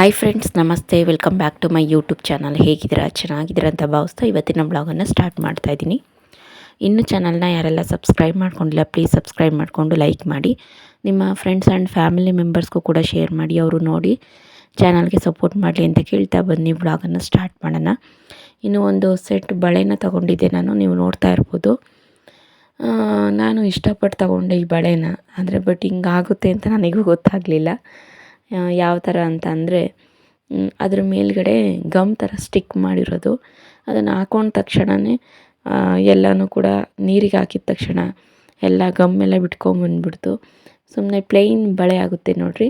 Hi friends ನಮಸ್ತೆ. Welcome back to my YouTube channel ಹೇಗಿದ್ದೀರಾ? ಚೆನ್ನಾಗಿದ್ದೀರಾ ಅಂತ ಭಾವಿಸ್ತಾ ಇವತ್ತಿನ ಬ್ಲಾಗನ್ನು ಸ್ಟಾರ್ಟ್ ಮಾಡ್ತಾ ಇದ್ದೀನಿ. ಇನ್ನು ಚಾನಲ್ನ ಯಾರೆಲ್ಲ ಸಬ್ಸ್ಕ್ರೈಬ್ ಮಾಡ್ಕೊಂಡಿಲ್ಲ ಪ್ಲೀಸ್ ಸಬ್ಸ್ಕ್ರೈಬ್ ಮಾಡಿಕೊಂಡು ಲೈಕ್ ಮಾಡಿ. ನಿಮ್ಮ ಫ್ರೆಂಡ್ಸ್ ಆ್ಯಂಡ್ ಫ್ಯಾಮಿಲಿ ಮೆಂಬರ್ಸ್ಗೂ ಕೂಡ ಶೇರ್ ಮಾಡಿ, ಅವರು ನೋಡಿ ಚಾನಲ್ಗೆ ಸಪೋರ್ಟ್ ಮಾಡಲಿ ಅಂತ ಕೇಳ್ತಾ ಬನ್ನಿ ಬ್ಲಾಗನ್ನು ಸ್ಟಾರ್ಟ್ ಮಾಡೋಣ. ಇನ್ನು ಒಂದು ಸೆಟ್ ಬಳೆನ ತೊಗೊಂಡಿದ್ದೆ ನಾನು, ನೀವು ನೋಡ್ತಾ ಇರ್ಬೋದು. ನಾನು ಇಷ್ಟಪಟ್ಟು ತಗೊಂಡೆ ಈ ಬಳೆನ. ಅಂದರೆ ಬಟ್ ಹಿಂಗಾಗುತ್ತೆ ಅಂತ ನನಗೂ ಗೊತ್ತಾಗಲಿಲ್ಲ. ಯಾವ ಥರ ಅಂತ ಅಂದರೆ ಅದ್ರ ಮೇಲ್ಗಡೆ ಗಮ್ ಥರ ಸ್ಟಿಕ್ ಮಾಡಿರೋದು. ಅದನ್ನು ಹಾಕೊಂಡ ತಕ್ಷಣವೇ ಎಲ್ಲನೂ ಕೂಡ ನೀರಿಗೆ ಹಾಕಿದ ತಕ್ಷಣ ಎಲ್ಲ ಗಮ್ ಎಲ್ಲ ಬಿಟ್ಕೊಂಡ್ಬಂದ್ಬಿಡ್ತು ಸುಮ್ಮನೆ ಪ್ಲೈನ್ ಬಳೆ ಆಗುತ್ತೆ ನೋಡಿರಿ.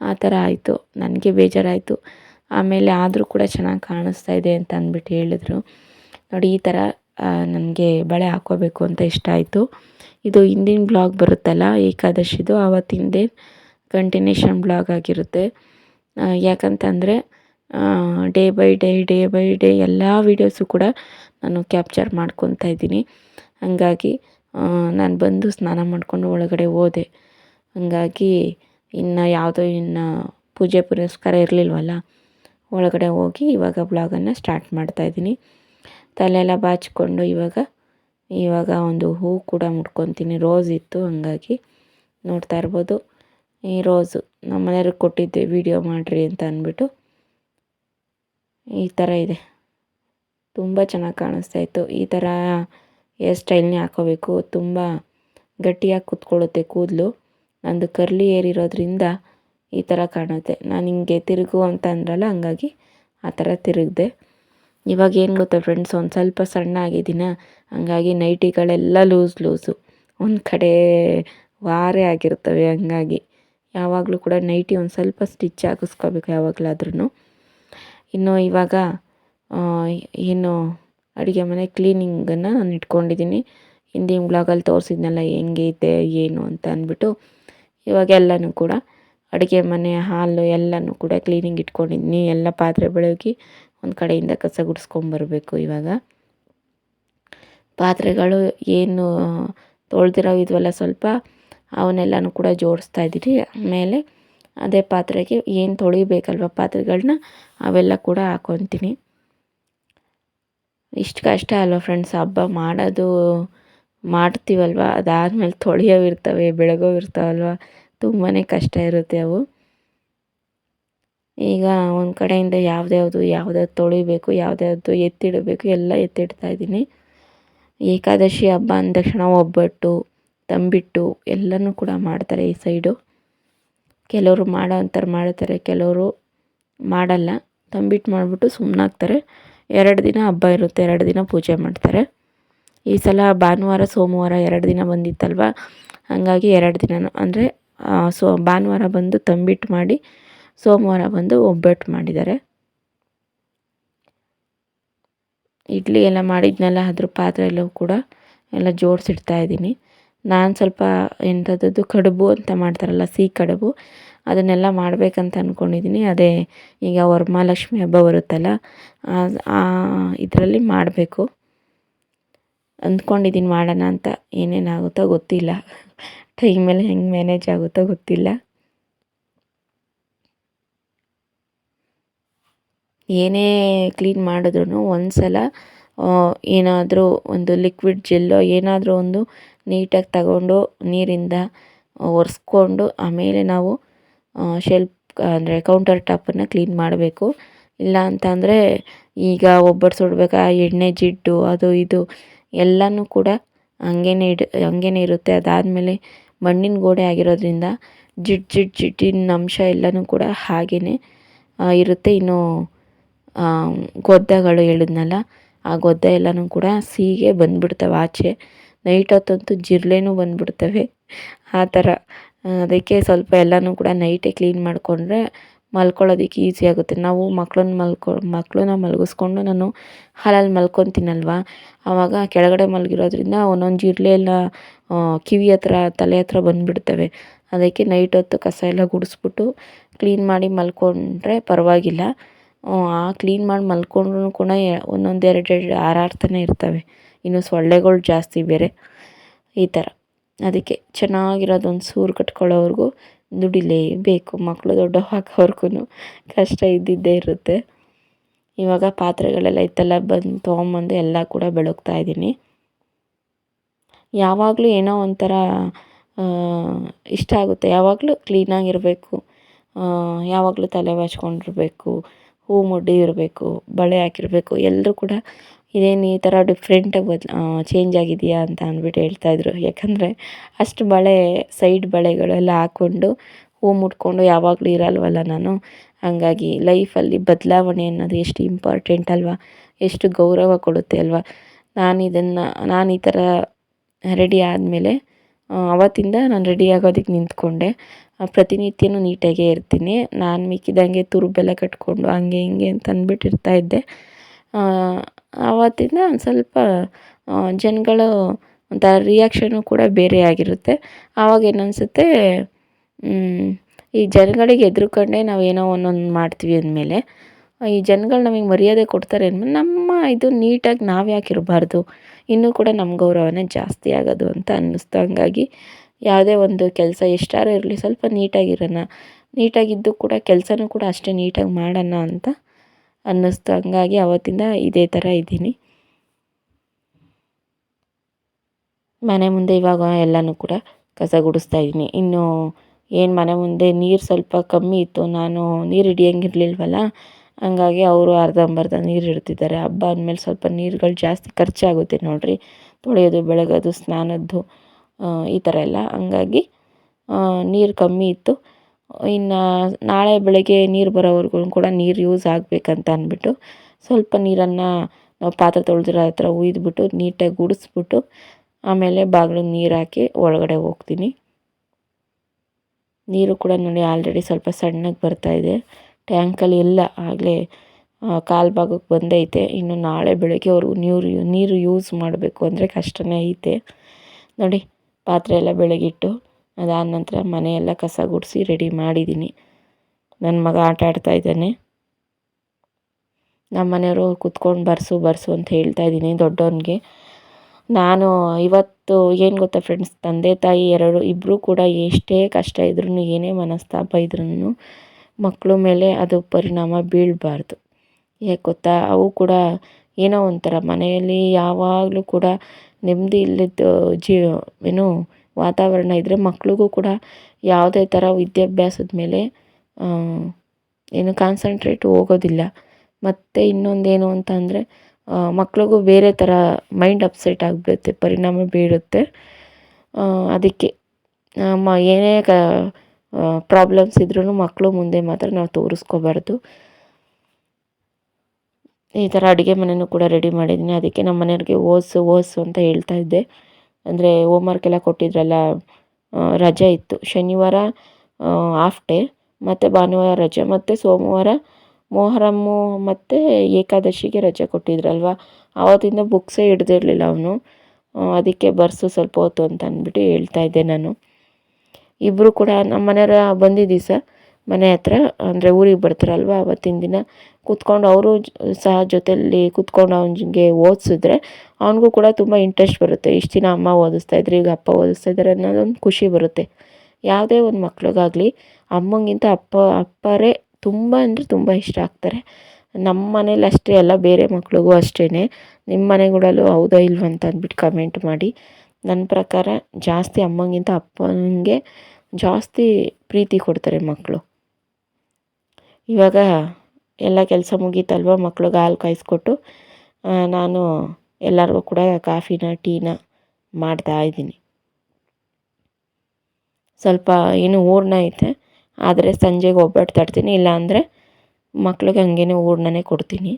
ಆ ಥರ ಆಯಿತು. ನನಗೆ ಬೇಜಾರಾಯಿತು. ಆಮೇಲೆ ಆದರೂ ಕೂಡ ಚೆನ್ನಾಗಿ ಕಾಣಿಸ್ತಾ ಇದೆ ಅಂತ ಅಂದ್ಬಿಟ್ಟು ಹೇಳಿದ್ರು. ನೋಡಿ, ಈ ಥರ ನನಗೆ ಬಳೆ ಹಾಕೋಬೇಕು ಅಂತ ಇಷ್ಟ ಆಯಿತು. ಇದು ಹಿಂದಿನ ಬ್ಲಾಗ್ ಬರುತ್ತಲ್ಲ, ಏಕಾದಶಿದು ಆವತ್ತಿಂದೇ ಕಂಟಿನ್ಯೂಷನ್ ಬ್ಲಾಗ್ ಆಗಿರುತ್ತೆ. ಯಾಕಂತಂದರೆ day by day day by day ಎಲ್ಲ ವೀಡಿಯೋಸು ಕೂಡ ನಾನು ಕ್ಯಾಪ್ಚರ್ ಮಾಡ್ಕೊತಾ ಇದ್ದೀನಿ. ಹಾಗಾಗಿ ನಾನು ಬಂದು ಸ್ನಾನ ಮಾಡಿಕೊಂಡು ಒಳಗಡೆ ಹೋದೆ. ಹಾಗಾಗಿ, ಇನ್ನು ಯಾವುದೋ ಇನ್ನು ಪೂಜೆ ಪುರಸ್ಕಾರ ಇರಲಿಲ್ವಲ್ಲ, ಒಳಗಡೆ ಹೋಗಿ ಇವಾಗ ಬ್ಲಾಗನ್ನು ಸ್ಟಾರ್ಟ್ ಮಾಡ್ತಾಯಿದ್ದೀನಿ ತಲೆಯೆಲ್ಲ ಬಾಚಿಕೊಂಡು ಇವಾಗ ಇವಾಗ ಒಂದು ಹೂ ಕೂಡ ಮುಡ್ಕೊತೀನಿ ರೋಸ್ ಇತ್ತು, ಹಾಗಾಗಿ ನೋಡ್ತಾ ಇರ್ಬೋದು. ಈ ರೋಸು ನಮ್ಮ ಮನೆಯವ್ರಿಗೆ ಕೊಟ್ಟಿದ್ದೆ ವೀಡಿಯೋ ಮಾಡಿರಿ ಅಂತ ಅಂದ್ಬಿಟ್ಟು. ಈ ಥರ ಇದೆ. ತುಂಬ ಚೆನ್ನಾಗಿ ಕಾಣಿಸ್ತಾ ಇತ್ತು. ಈ ಥರ ಹೇರ್ ಸ್ಟೈಲ್ನೇ ಹಾಕೋಬೇಕು. ತುಂಬ ಗಟ್ಟಿಯಾಗಿ ಕೂತ್ಕೊಳ್ಳುತ್ತೆ ಕೂದಲು. ನಂದು ಕರ್ಲಿ ಏರ್ ಇರೋದ್ರಿಂದ ಈ ಥರ ಕಾಣುತ್ತೆ. ನಾನು ಹಿಂಗೆ ತಿರುಗು ಅಂತ ಅಂದ್ರಲ್ಲ, ಹಂಗಾಗಿ ಆ ಥರ ತಿರುಗಿದೆ. ಇವಾಗ ಏನು ಗೊತ್ತಾ ಫ್ರೆಂಡ್ಸ್ ಒಂದು ಸ್ವಲ್ಪ ಸಣ್ಣ ಆಗಿದ್ದೀನ? ಹಂಗಾಗಿ ನೈಟಿಗಳೆಲ್ಲ ಲೂಸ್ ಲೂಸು ಒಂದು ಕಡೆ ವಾರೆ ಆಗಿರ್ತವೆ, ಹಂಗಾಗಿ. ಯಾವಾಗಲೂ ಕೂಡ ನೈಟಿ ಒಂದು ಸ್ವಲ್ಪ ಸ್ಟಿಚ್ ಹಾಕಿಸ್ಕೋಬೇಕು ಯಾವಾಗಲಾದ್ರೂ. ಇನ್ನು ಇವಾಗ ಏನು ಅಡುಗೆ ಮನೆ ಕ್ಲೀನಿಂಗನ್ನು ನಾನು ಇಟ್ಕೊಂಡಿದ್ದೀನಿ. ಹಿಂದಿನ ಬ್ಲಾಗಲ್ಲಿ ತೋರಿಸಿದ್ನಲ್ಲ ಹೆಂಗೈತೆ ಏನು ಅಂತ ಅಂದ್ಬಿಟ್ಟು. ಇವಾಗ ಎಲ್ಲನೂ ಕೂಡ ಅಡುಗೆ ಮನೆ, ಹಾಲು ಎಲ್ಲನೂ ಕೂಡ ಕ್ಲೀನಿಂಗ್ ಇಟ್ಕೊಂಡಿದ್ದೀನಿ. ಎಲ್ಲ ಪಾತ್ರೆ ಬೆಳಗಿ ಒಂದು ಕಡೆಯಿಂದ ಕಸ ಗುಡಿಸ್ಕೊಂಬರ್ಬೇಕು ಇವಾಗ. ಪಾತ್ರೆಗಳು ಏನು, ತೊಳೆದಿರೋ ಇದ್ವಲ್ಲ ಸ್ವಲ್ಪ ಅವನ್ನೆಲ್ಲನೂ ಕೂಡ ಜೋಡಿಸ್ತಾ ಇದ್ದೀರಿ. ಆಮೇಲೆ ಅದೇ ಪಾತ್ರೆಗೆ ಏನು ತೊಳಿಬೇಕಲ್ವ ಪಾತ್ರೆಗಳನ್ನ ಅವೆಲ್ಲ ಕೂಡ ಹಾಕೊತೀನಿ. ಇಷ್ಟು ಕಷ್ಟ ಅಲ್ವ ಫ್ರೆಂಡ್ಸ್ ಹಬ್ಬ ಮಾಡೋದು, ಮಾಡ್ತೀವಲ್ವ? ಅದಾದಮೇಲೆ ತೊಳೆಯೋ ಇರ್ತವೆ, ಬೆಳಗೋ ಇರ್ತಾವಲ್ವ? ತುಂಬಾ ಕಷ್ಟ ಇರುತ್ತೆ ಅವು. ಈಗ ಒಂದು ಕಡೆಯಿಂದ ಯಾವುದ್ಯಾವುದು ಯಾವ್ದ್ಯಾವ್ದು ತೊಳಿಬೇಕು ಯಾವುದ್ಯಾವ್ದು ಎತ್ತಿಡಬೇಕು, ಎಲ್ಲ ಎತ್ತಿಡ್ತಾ ಇದ್ದೀನಿ. ಏಕಾದಶಿ ಹಬ್ಬ ಅಂದ ತಕ್ಷಣ ಒಬ್ಬಟ್ಟು ತಂಬಿಟ್ಟು ಎಲ್ಲನೂ ಕೂಡ ಮಾಡ್ತಾರೆ ಈ ಸೈಡು. ಕೆಲವರು ಮಾಡೋ ಅಂತಾರೆ ಮಾಡ್ತಾರೆ, ಕೆಲವರು ಮಾಡಲ್ಲ. ತಂಬಿಟ್ಟು ಮಾಡಿಬಿಟ್ಟು ಸುಮ್ಮನಾಗ್ತಾರೆ ಎರಡು ದಿನ ಹಬ್ಬ ಇರುತ್ತೆ, ಎರಡು ದಿನ ಪೂಜೆ ಮಾಡ್ತಾರೆ. ಈ ಸಲ ಭಾನುವಾರ, ಸೋಮವಾರ ಎರಡು ದಿನ ಬಂದಿತ್ತಲ್ವ? ಹಾಗಾಗಿ ಎರಡು ದಿನ ಅಂದರೆ ಸೊ, ಭಾನುವಾರ ಬಂದು ತಂಬಿಟ್ಟು ಮಾಡಿ, ಸೋಮವಾರ ಬಂದು ಒಬ್ಬಟ್ಟು ಮಾಡಿದ್ದಾರೆ. ಇಡ್ಲಿ ಎಲ್ಲ ಮಾಡಿದ್ನಲ್ಲ, ಅದ್ರ ಪಾತ್ರೆಲ್ಲೂ ಕೂಡ ಎಲ್ಲ ಜೋಡಿಸಿಡ್ತಾ ಇದ್ದೀನಿ. ನಾನು ಸ್ವಲ್ಪ ಎಂಥದ್ದು ಕಡುಬು ಅಂತ ಮಾಡ್ತಾರಲ್ಲ, ಸಿಹಿ ಕಡುಬು, ಅದನ್ನೆಲ್ಲ ಮಾಡಬೇಕಂತ ಅಂದ್ಕೊಂಡಿದ್ದೀನಿ ಅದೇ ಈಗ ವರಮಹಾಲಕ್ಷ್ಮಿ ಹಬ್ಬ ಬರುತ್ತಲ್ಲ ಇದರಲ್ಲಿ ಮಾಡಬೇಕು. ಅಂದ್ಕೊಂಡಿದ್ದೀನಿ ಮಾಡೋಣ ಅಂತ. ಏನೇನಾಗುತ್ತೋ ಗೊತ್ತಿಲ್ಲ. ಟೈಮ್ ಮೇಲೆ ಹೆಂಗೆ ಮ್ಯಾನೇಜ್ ಆಗುತ್ತೋ ಗೊತ್ತಿಲ್ಲ. ಏನೇ ಕ್ಲೀನ್ ಮಾಡಿದ್ರು ಒಂದು ಸಲ ಏನಾದರೂ ಒಂದು ಲಿಕ್ವಿಡ್ ಜೆಲ್ಲೋ ಏನಾದರೂ ಒಂದು ನೀಟಾಗಿ ತಗೊಂಡು ನೀರಿಂದ ಒರೆಸ್ಕೊಂಡು ಆಮೇಲೆ ನಾವು ಶೆಲ್ಫ್ ಅಂದರೆ ಕೌಂಟರ್ ಟಾಪನ್ನು ಕ್ಲೀನ್ ಮಾಡಬೇಕು. ಇಲ್ಲ ಅಂತಂದರೆ ಈಗ ಒಬ್ಬಟ್ಟು ಆ ಎಣ್ಣೆ ಜಿಡ್ಡು, ಅದು ಇದು ಎಲ್ಲನೂ ಕೂಡ ಹಂಗೇನೆ ಇಡ್, ಹಂಗೇನೆ ಇರುತ್ತೆ. ಅದಾದಮೇಲೆ ಮಣ್ಣಿನ ಗೋಡೆ ಆಗಿರೋದ್ರಿಂದ ಜಿಡ್ ಜಿಡ್ ಜಿಡ್ಡಿನ ಅಂಶ ಎಲ್ಲನೂ ಕೂಡ ಹಾಗೆಯೇ ಇರುತ್ತೆ. ಇನ್ನು ಗೊದ್ದಗಳು ಹೇಳಿದ್ನಲ್ಲ ಆ ಗೊದ್ದ ಎಲ್ಲನೂ ಕೂಡ ಸಿಹಿಗೆ ಬಂದ್ಬಿಡ್ತವೆ. ಆಚೆ ನೈಟ್ ಹೊತ್ತಂತೂ ಜಿರಳೆನೂ ಬಂದ್ಬಿಡ್ತವೆ. ಆ ಥರ ಅದಕ್ಕೆ ಸ್ವಲ್ಪ ಎಲ್ಲನೂ ಕೂಡ ನೈಟೇ ಕ್ಲೀನ್ ಮಾಡಿಕೊಂಡ್ರೆ ಮಲ್ಕೊಳ್ಳೋದಕ್ಕೆ ಈಸಿ ಆಗುತ್ತೆ. ನಾವು ಮಕ್ಕಳನ್ನ ಮಲ್ಕೊ ಮಕ್ಕಳನ್ನ ಮಲಗಿಸ್ಕೊಂಡು ನಾನು ಹಾಲಲ್ಲಿ ಮಲ್ಕೊತೀನಲ್ವ? ಆವಾಗ ಕೆಳಗಡೆ ಮಲಗಿರೋದ್ರಿಂದ ಒಂದೊಂದು ಜಿರಳೆ ಎಲ್ಲ ಕಿವಿ ಹತ್ರ, ತಲೆ ಹತ್ರ ಬಂದುಬಿಡ್ತವೆ. ಅದಕ್ಕೆ ನೈಟ್ ಹೊತ್ತು ಕಸ ಎಲ್ಲ ಗುಡಿಸ್ಬಿಟ್ಟು ಕ್ಲೀನ್ ಮಾಡಿ ಮಲ್ಕೊಂಡ್ರೆ ಪರವಾಗಿಲ್ಲ. ಕ್ಲೀನ್ ಮಾಡಿ ಮಲ್ಕೊಂಡ್ರೂ ಕೂಡ ಒಂದೊಂದು ಎರಡು ಎರಡು ಹಾರಾಡ್ತಾನೆ ಇರ್ತವೆ. ಇನ್ನು ಸೊಳ್ಳೆಗಳು ಜಾಸ್ತಿ ಬೇರೆ. ಈ ಥರ ಅದಕ್ಕೆ ಚೆನ್ನಾಗಿರೋದೊಂದು ಸೂರು ಕಟ್ಕೊಳ್ಳೋವರೆಗೂ ದುಡಿಲೇಬೇಕು ಮಕ್ಕಳು ದೊಡ್ಡ ಹಾಕೋವ್ರಿಗೂ ಕಷ್ಟ ಇದ್ದಿದ್ದೇ ಇರುತ್ತೆ. ಇವಾಗ ಪಾತ್ರೆಗಳೆಲ್ಲ ಇತ್ತೆಲ್ಲ, ಬಂದು ತೊಗೊಂಬಂದು ಎಲ್ಲ ಕೂಡ ಬೆಳಗ್ತಾ ಇದ್ದೀನಿ. ಯಾವಾಗಲೂ ಏನೋ ಒಂಥರ ಇಷ್ಟ ಆಗುತ್ತೆ. ಯಾವಾಗಲೂ ಕ್ಲೀನಾಗಿರಬೇಕು ಯಾವಾಗಲೂ ತಲೆ ಬಾಚ್ಕೊಂಡಿರ್ಬೇಕು ಹೂ ಮುಡ್ಡಿ ಇರಬೇಕು, ಬಳೆ ಹಾಕಿರಬೇಕು ಎಲ್ಲರೂ ಕೂಡ ಇದೇನು ಈ ಥರ ಡಿಫ್ರೆಂಟಾಗಿ ಬದ್ ಚೇಂಜ್ ಆಗಿದೆಯಾ ಅಂತ ಅಂದ್ಬಿಟ್ಟು ಹೇಳ್ತಾಯಿದ್ರು ಯಾಕಂದರೆ ಅಷ್ಟು ಬಳೆ ಸೈಡ್ ಬಳೆಗಳೆಲ್ಲ ಹಾಕ್ಕೊಂಡು ಹೂ ಮುಡ್ಕೊಂಡು ಯಾವಾಗಲೂ ಇರಲ್ವಲ್ಲ ನಾನು. ಹಾಗಾಗಿ ಲೈಫಲ್ಲಿ ಬದಲಾವಣೆ ಅನ್ನೋದು ಎಷ್ಟು ಇಂಪಾರ್ಟೆಂಟ್ ಅಲ್ವಾ? ಎಷ್ಟು ಗೌರವ ಕೊಡುತ್ತೆ ಅಲ್ವಾ? ನಾನು ಇದನ್ನು ನಾನು ಈ ಥರ ರೆಡಿ ಆದಮೇಲೆ ಆವತ್ತಿಂದ ನಾನು ರೆಡಿ ಆಗೋದಕ್ಕೆ ನಿಂತ್ಕೊಂಡೆ. ಪ್ರತಿನಿತ್ಯನೂ ನೀಟಾಗೇ ಇರ್ತೀನಿ. ನಾನು ಮಿಕ್ಕಿದಂಗೆ ತುರುಬೆಲ್ಲ ಕಟ್ಕೊಂಡು ಹಂಗೆ ಹಿಂಗೆ ಅಂತ ಅಂದ್ಬಿಟ್ಟಿರ್ತಾ ಇರ್ತಾಯಿದ್ದೆ ಆವತ್ತಿಂದ ಒಂದು ಸ್ವಲ್ಪ ಜನಗಳು ಒಂಥರ ರಿಯಾಕ್ಷನ್ನು ಕೂಡ ಬೇರೆ ಆಗಿರುತ್ತೆ. ಆವಾಗ ಏನನ್ಸುತ್ತೆ ಈ ಜನಗಳಿಗೆ ಹೆದ್ರುಕೊಂಡೇ ನಾವು ಏನೋ ಒಂದೊಂದು ಮಾಡ್ತೀವಿ ಅಂದಮೇಲೆ. ಈ ಜನಗಳು ನಮಗೆ ಮರ್ಯಾದೆ ಕೊಡ್ತಾರೆ ಅಂದಮೇಲೆ ನಮ್ಮ ಇದು ನೀಟಾಗಿ ನಾವು ಯಾಕೆ ಇರಬಾರ್ದು? ಇನ್ನೂ ಕೂಡ ನಮ್ಮ ಗೌರವನೇ ಜಾಸ್ತಿ ಆಗೋದು ಅಂತ ಅನ್ನಿಸ್ತು. ಹಂಗಾಗಿ ಯಾವುದೇ ಒಂದು ಕೆಲಸ ಎಷ್ಟಾರ ಇರಲಿ, ಸ್ವಲ್ಪ ನೀಟಾಗಿರೋಣ. ನೀಟಾಗಿದ್ದು ಕೂಡ ಕೆಲಸನೂ ಕೂಡ ಅಷ್ಟೇ ನೀಟಾಗಿ ಮಾಡೋಣ ಅಂತ ಅನ್ನಿಸ್ತು. ಹಂಗಾಗಿ ಆವತ್ತಿಂದ ಇದೇ ಥರ ಇದ್ದೀನಿ. ಮನೆ ಮುಂದೆ ಇವಾಗ ಎಲ್ಲನೂ ಕೂಡ ಕಸ ಗುಡಿಸ್ತಾ ಇದ್ದೀನಿ. ಇನ್ನು ಏನು ಮನೆ ಮುಂದೆ ನೀರು ಸ್ವಲ್ಪ ಕಮ್ಮಿ ಇತ್ತು. ನಾನು ನೀರು ಹಿಡಿಯಂಗಿರ್ಲಿಲ್ವಲ್ಲ ಹಂಗಾಗಿ ಅವರು ಅರ್ಧಂಬರ್ಧ ನೀರು ಇಡ್ತಿದ್ದಾರೆ ಹಬ್ಬ ಅಂದಮೇಲೆ ಸ್ವಲ್ಪ ನೀರುಗಳು ಜಾಸ್ತಿ ಖರ್ಚಾಗುತ್ತೆ ನೋಡಿರಿ. ತೊಳೆಯೋದು, ಬೆಳಗೋದು, ಸ್ನಾನದ್ದು ಈ ಥರ ಎಲ್ಲ. ಹಂಗಾಗಿ ನೀರು ಕಮ್ಮಿ ಇತ್ತು. ಇನ್ನು ನಾಳೆ ಬೆಳಗ್ಗೆ ನೀರು ಬರೋವರೆಗೂ ಕೂಡ ನೀರು ಯೂಸ್ ಆಗಬೇಕಂತ ಅಂದ್ಬಿಟ್ಟು ಸ್ವಲ್ಪ ನೀರನ್ನು ನಾವು ಪಾತ್ರೆ ತೊಳೆದಿರೋ ಹತ್ರ ಉಯ್ದುಬಿಟ್ಟು ನೀಟಾಗಿ ಗುಡಿಸ್ಬಿಟ್ಟು ಆಮೇಲೆ ಬಾಗಿಲು ನೀರು ಹಾಕಿ ಒಳಗಡೆ ಹೋಗ್ತೀನಿ. ನೀರು ಕೂಡ ನೋಡಿ ಆಲ್ರೆಡಿ ಸ್ವಲ್ಪ ಸಣ್ಣಗೆ ಬರ್ತಾಯಿದೆ ಟ್ಯಾಂಕಲ್ಲಿ ಇಲ್ಲ, ಆಗಲೇ ಕಾಲು ಭಾಗಕ್ಕೆ ಬಂದೈತೆ. ಇನ್ನು ನಾಳೆ ಬೆಳಗ್ಗೆವರೆಗೂ ನೀರು ನೀರು ಯೂಸ್ ಮಾಡಬೇಕು ಅಂದರೆ ಕಷ್ಟನೇ ಐತೆ. ನೋಡಿ, ಪಾತ್ರೆ ಎಲ್ಲ ಬೆಳಗಿಟ್ಟು, ಅದಾದ ನಂತರ ಮನೆಯೆಲ್ಲ ಕಸ ಗುಡಿಸಿ ರೆಡಿ ಮಾಡಿದ್ದೀನಿ ನನ್ನ ಮಗ ಆಟ ಆಡ್ತಾ ಇದ್ದಾನೆ. ನಮ್ಮ ಮನೆಯವರು ಕುತ್ಕೊಂಡು ಬರ್ಸು ಬರ್ಸು ಅಂತ ಹೇಳ್ತಾ ಇದ್ದೀನಿ ದೊಡ್ಡವನಿಗೆ. ನಾನು ಇವತ್ತು, ಏನು ಗೊತ್ತಾ ಫ್ರೆಂಡ್ಸ್ ತಂದೆ ತಾಯಿ ಎರಡು ಇಬ್ಬರೂ ಕೂಡ ಎಷ್ಟೇ ಕಷ್ಟ ಇದ್ರೂ ಏನೇ ಮನಸ್ತಾಪ ಇದ್ರೂ ಮಕ್ಕಳ ಮೇಲೆ ಅದು ಪರಿಣಾಮ ಬೀಳಬಾರ್ದು. ಯಾಕೆ ಗೊತ್ತಾ? ಅವು ಕೂಡ ಏನೋ ಒಂಥರ ಮನೆಯಲ್ಲಿ ಯಾವಾಗಲೂ ಕೂಡ ನೆಮ್ಮದಿ ಇಲ್ಲದ ಜೀ, ಏನು ವಾತಾವರಣ ಇದ್ದರೆ ಮಕ್ಳಿಗೂ ಕೂಡ ಯಾವುದೇ ಥರ ವಿದ್ಯಾಭ್ಯಾಸದ ಮೇಲೆ ಏನು ಕಾನ್ಸಂಟ್ರೇಟ್ ಹೋಗೋದಿಲ್ಲ. ಮತ್ತು ಇನ್ನೊಂದೇನು ಅಂತ ಅಂದರೆ ಮಕ್ಳಿಗೂ ಬೇರೆ ಥರ ಮೈಂಡ್ ಅಪ್ಸೆಟ್ ಆಗಿಬಿಡುತ್ತೆ, ಪರಿಣಾಮ ಬೀರುತ್ತೆ ಅದಕ್ಕೆ ಮ ಏನೇ ಕ ಪ್ರಾಬ್ಲಮ್ಸ್ ಇದ್ರೂ ಮಕ್ಕಳು ಮುಂದೆ ಮಾತ್ರ ನಾವು ತೋರಿಸ್ಕೋಬಾರ್ದು. ಈ ಥರ ಅಡುಗೆ ಮನೆಯೂ ಕೂಡ ರೆಡಿ ಮಾಡಿದ್ದೀನಿ ಅದಕ್ಕೆ ನಮ್ಮ ಮನೆಯವ್ರಿಗೆ ಓಸು ಓಸು ಅಂತ ಹೇಳ್ತಾ ಇದ್ದೆ. ಅಂದರೆ ಹೋಮ್ವರ್ಕ್ ಎಲ್ಲ ಕೊಟ್ಟಿದ್ರಲ್ಲ ರಜೆ ಇತ್ತು. ಶನಿವಾರ ಆಫ್ ಡೇ ಮತ್ತು ಭಾನುವಾರ ರಜೆ, ಮತ್ತು ಸೋಮವಾರ ಮೊಹರಮ್ಮು, ಮತ್ತು ಏಕಾದಶಿಗೆ ರಜೆ ಕೊಟ್ಟಿದ್ರಲ್ವ? ಆವತ್ತಿಂದ ಬುಕ್ಸೇ ಹಿಡ್ದಿರಲಿಲ್ಲ ಅವನು. ಅದಕ್ಕೆ ಬರ್ಸು ಸ್ವಲ್ಪ ಹೊತ್ತು ಅಂತ ಅಂದ್ಬಿಟ್ಟು ಹೇಳ್ತಾ ಇದ್ದೆ ನಾನು. ಇಬ್ಬರು ಕೂಡ ನಮ್ಮ ಮನೆಯವ್ರ ಬಂದಿದ್ದ ದಿವಸ ಮನೆ ಹತ್ರ. ಅಂದರೆ ಊರಿಗೆ ಬರ್ತಾರಲ್ವ ಅವತ್ತಿನ ದಿನ. ಕೂತ್ಕೊಂಡು ಅವರು ಸಹ ಜೊತೆಯಲ್ಲಿ ಕೂತ್ಕೊಂಡು ಅವನಿಗೆ ಓದಿಸಿದ್ರೆ ಅವನಿಗೂ ಕೂಡ ತುಂಬ ಇಂಟ್ರೆಸ್ಟ್ ಬರುತ್ತೆ. ಇಷ್ಟು ದಿನ ಅಮ್ಮ ಓದಿಸ್ತಾ ಇದ್ರು, ಈಗ ಅಪ್ಪ ಓದಿಸ್ತಾ ಇದ್ದಾರೆ ಅನ್ನೋದೊಂದು ಖುಷಿ ಬರುತ್ತೆ. ಯಾವುದೇ ಒಂದು ಮಕ್ಳಿಗಾಗಲಿ ಅಮ್ಮಂಗಿಂತ ಅಪ್ಪ, ಅಪ್ಪರೇ ತುಂಬ ಅಂದರೆ ತುಂಬ ಇಷ್ಟ ಆಗ್ತಾರೆ. ನಮ್ಮ ಮನೇಲಿ ಅಷ್ಟೇ ಅಲ್ಲ, ಬೇರೆ ಮಕ್ಳಿಗೂ ಅಷ್ಟೇ ನಿಮ್ಮ ಮನೆಗಳಲ್ಲೂ ಹೌದಾ ಇಲ್ವಂತ ಅಂದ್ಬಿಟ್ಟು ಕಮೆಂಟ್ ಮಾಡಿ. ನನ್ನ ಪ್ರಕಾರ ಜಾಸ್ತಿ ಅಮ್ಮಂಗಿಂತ ಅಪ್ಪನಿಗೆ ಜಾಸ್ತಿ ಪ್ರೀತಿ ಕೊಡ್ತಾರೆ ಮಕ್ಕಳು. ಇವಾಗ ಎಲ್ಲ ಕೆಲಸ ಮುಗೀತಲ್ವ ಮಕ್ಳಿಗೆ ಹಾಲು ಕಾಯಿಸ್ಕೊಟ್ಟು ನಾನು ಎಲ್ಲರಿಗೂ ಕೂಡ ಕಾಫಿನ, ಟೀನ ಮಾಡ್ತಾ ಇದ್ದೀನಿ. ಸ್ವಲ್ಪ ಏನು ಹೂರ್ಣ ಐತೆ, ಆದರೆ ಸಂಜೆಗೆ ಒಬ್ಬಟ್ಟು ತರ್ತೀನಿ, ಇಲ್ಲಾಂದರೆ ಮಕ್ಳಿಗೆ ಹಂಗೇನೆ ಹೂರ್ಣನೇ ಕೊಡ್ತೀನಿ.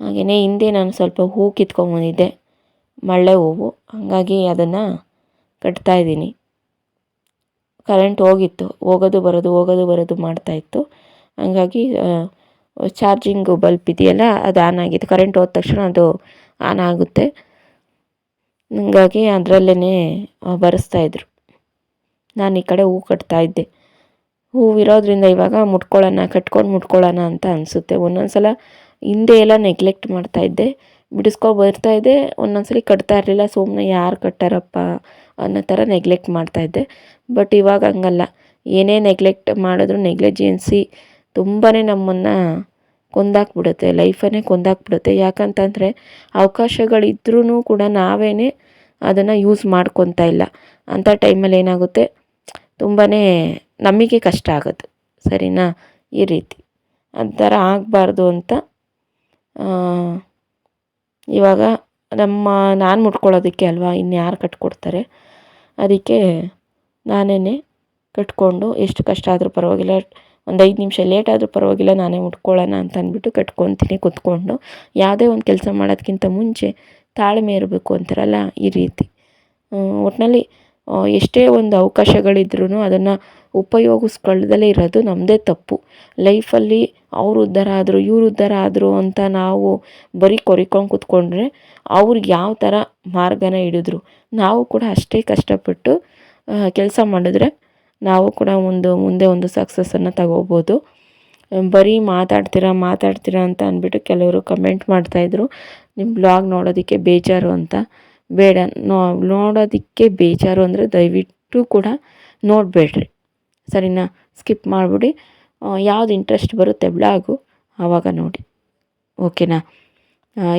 ಹಾಗೆಯೇ ಹಿಂದೆ ನಾನು ಸ್ವಲ್ಪ ಹೂ ಕಿತ್ಕೊಂಬಂದಿದ್ದೆ ಮಳ್ಳೆ ಹೂವು. ಹಾಗಾಗಿ ಅದನ್ನು ಕಟ್ತಾಯಿದ್ದೀನಿ ಕರೆಂಟ್ ಹೋಗಿತ್ತು, ಹೋಗೋದು ಬರೋದು ಹೋಗೋದು ಬರೋದು ಮಾಡ್ತಾಯಿತ್ತು ಹಾಗಾಗಿ ಚಾರ್ಜಿಂಗು ಬಲ್ಪ್ ಇದೆಯಲ್ಲ, ಅದು ಆನ್ ಆಗಿತ್ತು ಕರೆಂಟ್ ಹೋದ ತಕ್ಷಣ ಅದು ಆನ್ ಆಗುತ್ತೆ. ಹಂಗಾಗಿ ಅದರಲ್ಲೇ ಬರೆಸ್ತಾಯಿದ್ರು ನಾನು ಈ ಕಡೆ ಹೂ ಕಟ್ತಾಯಿದ್ದೆ ಹೂವಿರೋದ್ರಿಂದ ಇವಾಗ ಮುಟ್ಕೊಳ್ಳೋಣ, ಕಟ್ಕೊಂಡು ಮುಟ್ಕೊಳ್ಳೋಣ ಅಂತ ಅನಿಸುತ್ತೆ. ಒಂದೊಂದು ಸಲ ಹಿಂದೆ ಎಲ್ಲ ನೆಗ್ಲೆಕ್ಟ್ ಮಾಡ್ತಾಯಿದ್ದೆ ಬಿಡಿಸ್ಕೊ ಬರ್ತಾಯಿದ್ದೆ ಒಂದೊಂದು ಸಲ ಕಟ್ತಾ ಇರಲಿಲ್ಲ. ಸುಮ್ಮನೆ ಯಾರು ಕಟ್ಟಾರಪ್ಪ ಅನ್ನೋ ಥರ ನೆಗ್ಲೆಕ್ಟ್ ಮಾಡ್ತಾಯಿದ್ದೆ ಬಟ್ ಇವಾಗ ಹಂಗಲ್ಲ. ಏನೇ ನೆಗ್ಲೆಕ್ಟ್ ಮಾಡಿದ್ರು ನೆಗ್ಲೆಜೆನ್ಸಿ ತುಂಬಾ ನಮ್ಮನ್ನು ಕೊಂದಾಕ್ಬಿಡುತ್ತೆ. ಲೈಫನ್ನೇ ಕೊಂದಾಕ್ಬಿಡುತ್ತೆ. ಯಾಕಂತಂದರೆ ಅವಕಾಶಗಳಿದ್ರೂ ಕೂಡ ನಾವೇ ಅದನ್ನು ಯೂಸ್ ಮಾಡ್ಕೊತಾ ಇಲ್ಲ. ಅಂಥ ಟೈಮಲ್ಲಿ ಏನಾಗುತ್ತೆ? ತುಂಬಾ ನಮಗೆ ಕಷ್ಟ ಆಗುತ್ತೆ. ಸರಿನಾ? ಈ ರೀತಿ. ಥರ ಆಗಬಾರ್ದು ಅಂತ ಇವಾಗ ನಮ್ಮ ನಾನು ಮುಟ್ಕೊಳ್ಳೋದಕ್ಕೆ ಅಲ್ವಾ ಇನ್ಯಾರು ಕಟ್ಕೊಡ್ತಾರೆ? ಅದಕ್ಕೆ ನಾನೇ ಕಟ್ಕೊಂಡು ಎಷ್ಟು ಕಷ್ಟ ಆದರೂ ಪರವಾಗಿಲ್ಲ, ಒಂದು ಐದು ನಿಮಿಷ ಲೇಟ್ ಆದರೂ ಪರವಾಗಿಲ್ಲ, ನಾನೇ ಮುಟ್ಕೊಳ್ಳೋಣ ಅಂತ ಅಂದ್ಬಿಟ್ಟು ಕಟ್ಕೊತೀನಿ ಕೂತ್ಕೊಂಡು. ಯಾವುದೇ ಒಂದು ಕೆಲಸ ಮಾಡೋದಕ್ಕಿಂತ ಮುಂಚೆ ತಾಳ್ಮೆ ಇರಬೇಕು ಅಂತಾರಲ್ಲ ಈ ರೀತಿ. ಒಟ್ಟಿನಲ್ಲಿ ಎಷ್ಟೇ ಒಂದು ಅವಕಾಶಗಳಿದ್ರೂ ಅದನ್ನು ಉಪಯೋಗಿಸ್ಕೊಳ್ದಲೇ ಇರೋದು ನಮ್ಮದೇ ತಪ್ಪು. ಲೈಫಲ್ಲಿ ಅವ್ರು ಉದ್ಧಾರ ಆದರು ಇವ್ರು ಉದ್ಧಾರ ಆದರು ಅಂತ ನಾವು ಬರೀ ಕೊರಿಕೊಂಡು ಕೂತ್ಕೊಂಡ್ರೆ ಅವ್ರಿಗೆ ಯಾವ ಥರ ಮಾರ್ಗನ ಹಿಡಿದ್ರು. ನಾವು ಕೂಡ ಅಷ್ಟೇ ಕಷ್ಟಪಟ್ಟು ಕೆಲಸ ಮಾಡಿದ್ರೆ ನಾವು ಕೂಡ ಒಂದು, ಮುಂದೆ ಒಂದು ಸಕ್ಸಸ್ಸನ್ನು ತಗೋಬೋದು. ಬರೀ ಮಾತಾಡ್ತೀರಾ ಮಾತಾಡ್ತೀರಾ ಅಂತ ಅಂದ್ಬಿಟ್ಟು ಕೆಲವರು ಕಮೆಂಟ್ ಮಾಡ್ತಾಯಿದ್ರು ನಿಮ್ಮ ಬ್ಲಾಗ್ ನೋಡೋದಕ್ಕೆ ಬೇಜಾರು ಅಂತ. ಬೇಡ. ನೋಡೋದಕ್ಕೆ ಬೇಜಾರು ಅಂದರೆ ದಯವಿಟ್ಟು ಕೂಡ ನೋಡಬೇಡ್ರಿ. ಸರಿನಾ? ಸ್ಕಿಪ್ ಮಾಡಿಬಿಡಿ. ಯಾವ್ದು ಇಂಟ್ರೆಸ್ಟ್ ಬರುತ್ತೆ ಬ್ಲಾಗು ಆವಾಗ ನೋಡಿ. ಓಕೆನಾ?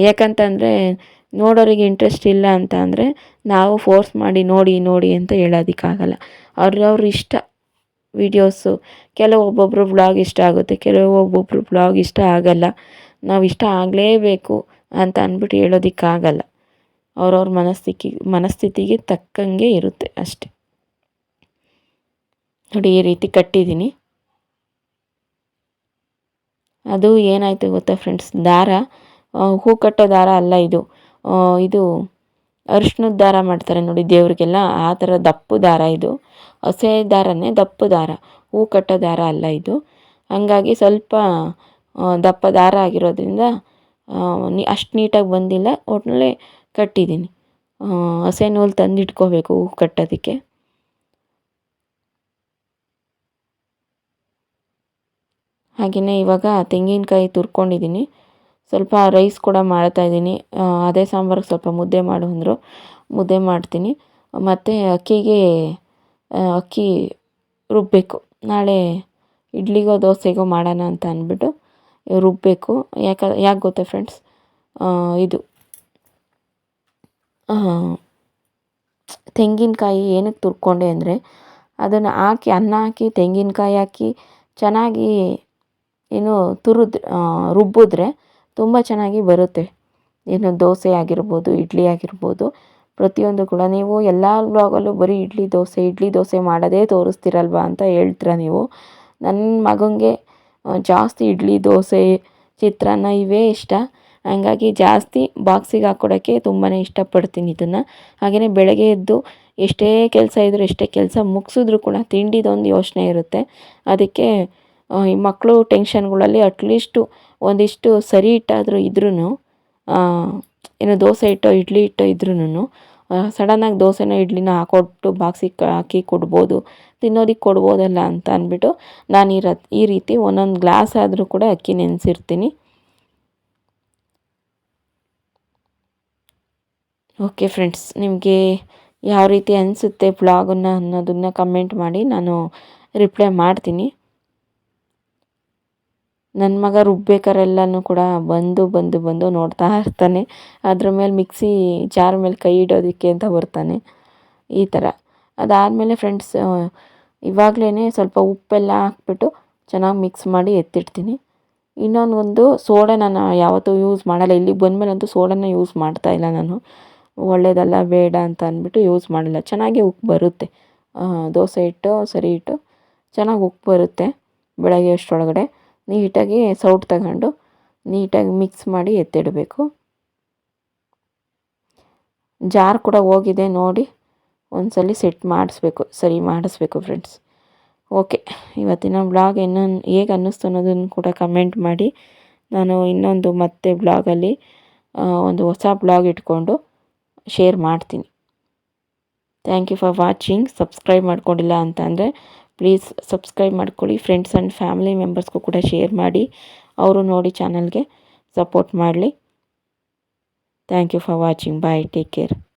ಯಾಕಂತಂದರೆ ನೋಡೋರಿಗೆ ಇಂಟ್ರೆಸ್ಟ್ ಇಲ್ಲ ಅಂತ ಅಂದರೆ ನಾವು ಫೋರ್ಸ್ ಮಾಡಿ ನೋಡಿ ನೋಡಿ ಅಂತ ಹೇಳೋದಕ್ಕಾಗಲ್ಲ ಅವ್ರವ್ರ ಇಷ್ಟ ವೀಡಿಯೋಸು ಕೆಲವು ಬ್ಲಾಗ್ ಇಷ್ಟ ಆಗುತ್ತೆ ಕೆಲವು ಒಬ್ಬೊಬ್ಬರು ವ್ಲಾಗ್ ಇಷ್ಟ ಆಗಲ್ಲ. ನಾವು ಇಷ್ಟ ಆಗಲೇಬೇಕು ಅಂತ ಅಂದ್ಬಿಟ್ಟು ಹೇಳೋದಕ್ಕಾಗಲ್ಲ ಅವ್ರವ್ರ ಮನಸ್ಥಿತಿ ಮನಸ್ಥಿತಿಗೆ ತಕ್ಕಂಗೆ ಇರುತ್ತೆ ಅಷ್ಟೆ. ನೋಡಿ ಈ ರೀತಿ ಕಟ್ಟಿದ್ದೀನಿ. ಅದು ಏನಾಯಿತು ಗೊತ್ತಾ ಫ್ರೆಂಡ್ಸ್ ದಾರ ಹೂ ಕಟ್ಟೋ ದಾರ ಅಲ್ಲ ಇದು. ಇದು ಅರಿಶಿನದ ದಾರ ಮಾಡ್ತಾರೆ ನೋಡಿ ದೇವರಿಗೆಲ್ಲ, ಆ ಥರ ದಪ್ಪು ದಾರ ಇದು. ಹಸೆ ದಾರನೇ ದಪ್ಪು ದಾರ, ಹೂ ಕಟ್ಟೋ ದಾರ ಅಲ್ಲ ಇದು. ಹಾಗಾಗಿ ಸ್ವಲ್ಪ ದಪ್ಪ ದಾರ ಆಗಿರೋದ್ರಿಂದ ಅಷ್ಟು ನೀಟಾಗಿ ಬಂದಿಲ್ಲ. ಒಟ್ಟಿನಲ್ಲಿ ಕಟ್ಟಿದ್ದೀನಿ ಹಸೆ ನೂಲು ತಂದಿಟ್ಕೋಬೇಕು ಹೂ ಕಟ್ಟೋದಕ್ಕೆ. ಹಾಗೆಯೇ ಇವಾಗ ತೆಂಗಿನಕಾಯಿ ತುರ್ಕೊಂಡಿದ್ದೀನಿ ಸ್ವಲ್ಪ ರೈಸ್ ಕೂಡ ಮಾಡ್ತಾಯಿದ್ದೀನಿ ಅದೇ ಸಾಂಬಾರಿಗೆ ಸ್ವಲ್ಪ ಮುದ್ದೆ ಮಾಡು ಅಂದರು. ಮುದ್ದೆ ಮಾಡ್ತೀನಿ. ಮತ್ತು ಅಕ್ಕಿಗೆ ಅಕ್ಕಿ ರುಬ್ಬಬೇಕು ನಾಳೆ ಇಡ್ಲಿಗೋ ದೋಸೆಗೋ ಮಾಡೋಣ ಅಂತ ಅಂದ್ಬಿಟ್ಟು ರುಬ್ಬಬೇಕು ಯಾಕೆ ಯಾಕೆ ಗೊತ್ತಾ ಫ್ರೆಂಡ್ಸ್ ಇದು. ತೆಂಗಿನಕಾಯಿ ಏನಕ್ಕೆ ತುರ್ಕೊಂಡೆ ಅಂದರೆ ಅದನ್ನು ಹಾಕಿ, ಅನ್ನ ಹಾಕಿ, ತೆಂಗಿನಕಾಯಿ ಹಾಕಿ ಚೆನ್ನಾಗಿ ಏನು ತುರಿದ್ ರುಬ್ಬಿದ್ರೆ ತುಂಬ ಚೆನ್ನಾಗಿ ಬರುತ್ತೆ. ಏನು ದೋಸೆ ಆಗಿರ್ಬೋದು, ಇಡ್ಲಿ ಆಗಿರ್ಬೋದು, ಪ್ರತಿಯೊಂದು ಕೂಡ. ನೀವು ಎಲ್ಲ ವ್ಲಾಗಲ್ಲೂ ಬರೀ ಇಡ್ಲಿ ದೋಸೆ ಇಡ್ಲಿ ದೋಸೆ ಮಾಡೋದೇ ತೋರಿಸ್ತೀರಲ್ವ ಅಂತ ಹೇಳ್ತೀರ ನೀವು? ನನ್ನ ಮಗನಿಗೆ ಜಾಸ್ತಿ ಇಡ್ಲಿ, ದೋಸೆ, ಚಿತ್ರಾನ್ನ ಇವೇ ಇಷ್ಟ. ಹಂಗಾಗಿ ಜಾಸ್ತಿ ಬಾಕ್ಸಿಗೆ ಹಾಕ್ಕೊಡೋಕ್ಕೆ ತುಂಬಾ ಇಷ್ಟಪಡ್ತೀನಿ ಇದನ್ನು. ಹಾಗೆಯೇ ಬೆಳಗ್ಗೆ ಎದ್ದು ಎಷ್ಟೇ ಕೆಲಸ ಇದ್ದರೂ ಎಷ್ಟೇ ಕೆಲಸ ಮುಗಿಸಿದ್ರು ಕೂಡ ತಿಂಡಿದೊಂದು ಯೋಚನೆ ಇರುತ್ತೆ. ಅದಕ್ಕೆ ಈ ಮಕ್ಕಳು ಟೆನ್ಷನ್ಗಳಲ್ಲಿ ಅಟ್ಲೀಸ್ಟು ಒಂದಿಷ್ಟು ಸರಿ ಇಟ್ಟಾದರೂ ಇದ್ರೂ ಏನು ದೋಸೆ ಹಿಟ್ಟೋ, ಇಡ್ಲಿ ಹಿಟ್ಟೋ ಇದ್ರೂ ಸಡನ್ನಾಗಿ ದೋಸೆನ ಇಡ್ಲಿನ ಹಾಕೊಟ್ಟು ಬಾಕ್ಸಿಗೆ ಹಾಕಿ ಕೊಡ್ಬೋದು. ತಿನ್ನೋದಕ್ಕೆ ಕೊಡ್ಬೋದಲ್ಲ ಅಂತ ಅಂದ್ಬಿಟ್ಟು ನಾನು ಈ ಈ ರೀತಿ ಒಂದೊಂದು ಗ್ಲಾಸ್ ಆದರೂ ಕೂಡ ಅಕ್ಕಿ ನೆನೆಸಿರ್ತೀನಿ. ಓಕೆ ಫ್ರೆಂಡ್ಸ್ ನಿಮಗೆ ಯಾವ ರೀತಿ ಅನಿಸುತ್ತೆ ಬ್ಲಾಗನ್ನು ಅನ್ನೋದನ್ನು ಕಮೆಂಟ್ ಮಾಡಿ ನಾನು ರಿಪ್ಲೈ ಮಾಡ್ತೀನಿ. ನನ್ನ ಮಗ ರುಬ್ಬೇಕಾರೆಲ್ಲನೂ ಕೂಡ ಬಂದು ಬಂದು ಬಂದು ನೋಡ್ತಾ ಇರ್ತಾನೆ. ಅದ್ರ ಮೇಲೆ ಮಿಕ್ಸಿ ಜಾರ್ ಮೇಲೆ ಕೈ ಇಡೋದಕ್ಕೆ ಅಂತ ಬರ್ತಾನೆ. ಈ ಥರ ಅದಾದಮೇಲೆ ಫ್ರೆಂಡ್ಸ್ ಇವಾಗಲೇ ಸ್ವಲ್ಪ ಉಪ್ಪೆಲ್ಲ ಹಾಕ್ಬಿಟ್ಟು ಚೆನ್ನಾಗಿ ಮಿಕ್ಸ್ ಮಾಡಿ ಎತ್ತಿಡ್ತೀನಿ. ಇನ್ನೊಂದು ಒಂದು ಸೋಡಾ ನಾನು ಯಾವತ್ತೂ ಯೂಸ್ ಮಾಡಲ್ಲ. ಇಲ್ಲಿಗೆ ಬಂದಮೇಲಂತೂ ಸೋಡಾನ ಯೂಸ್ ಮಾಡ್ತಾ ಇಲ್ಲ ನಾನು. ಒಳ್ಳೆಯದಲ್ಲ ಬೇಡ ಅಂತ ಅಂದ್ಬಿಟ್ಟು ಯೂಸ್ ಮಾಡಲ್ಲ. ಚೆನ್ನಾಗಿ ಉಪ್ಪು ಬರುತ್ತೆ. ದೋಸೆ ಹಿಟ್ಟು, ಸರಿ ಇಟ್ಟು ಚೆನ್ನಾಗಿ ಉಪ್ಪು ಬರುತ್ತೆ ಬೆಳಗ್ಗೆ ಅಷ್ಟರೊಳಗಡೆ. ನೀಟಾಗಿ ಸೌಟ್ ತಗೊಂಡು ನೀಟಾಗಿ ಮಿಕ್ಸ್ ಮಾಡಿ ಎತ್ತಿಡಬೇಕು. ಜಾರ್ ಕೂಡ ಹೋಗಿದೆ ನೋಡಿ, ಒಂದ್ಸಲ ಸೆಟ್ ಮಾಡಿಸ್ಬೇಕು, ಸರಿ ಮಾಡಿಸ್ಬೇಕು ಫ್ರೆಂಡ್ಸ್ ಓಕೆ ಇವತ್ತಿನ ಬ್ಲಾಗ್ ಇನ್ನೊಂದು ಹೇಗೆ ಅನ್ನಿಸ್ತು ಅನ್ನೋದನ್ನು ಕೂಡ ಕಮೆಂಟ್ ಮಾಡಿ. ನಾನು ಇನ್ನೊಂದು ಮತ್ತೆ ಬ್ಲಾಗಲ್ಲಿ ಒಂದು ಹೊಸ ಬ್ಲಾಗ್ ಇಟ್ಕೊಂಡು ಶೇರ್ ಮಾಡ್ತೀನಿ. Thank you for watching subscribe ಮಾಡ್ಕೊಂಡಿಲ್ಲ ಅಂತ ಪ್ಲೀಸ್ ಸಬ್ಸ್ಕ್ರೈಬ್ ಮಾಡ್ಕೊಳ್ಳಿ. ಫ್ರೆಂಡ್ಸ್ ಆ್ಯಂಡ್ ಫ್ಯಾಮಿಲಿ ಮೆಂಬರ್ಸ್ಗೂ ಕೂಡ ಶೇರ್ ಮಾಡಿ. ಅವರು ನೋಡಿ ಚಾನಲ್ಗೆ ಸಪೋರ್ಟ್ ಮಾಡಲಿ. Thank you for watching bye take care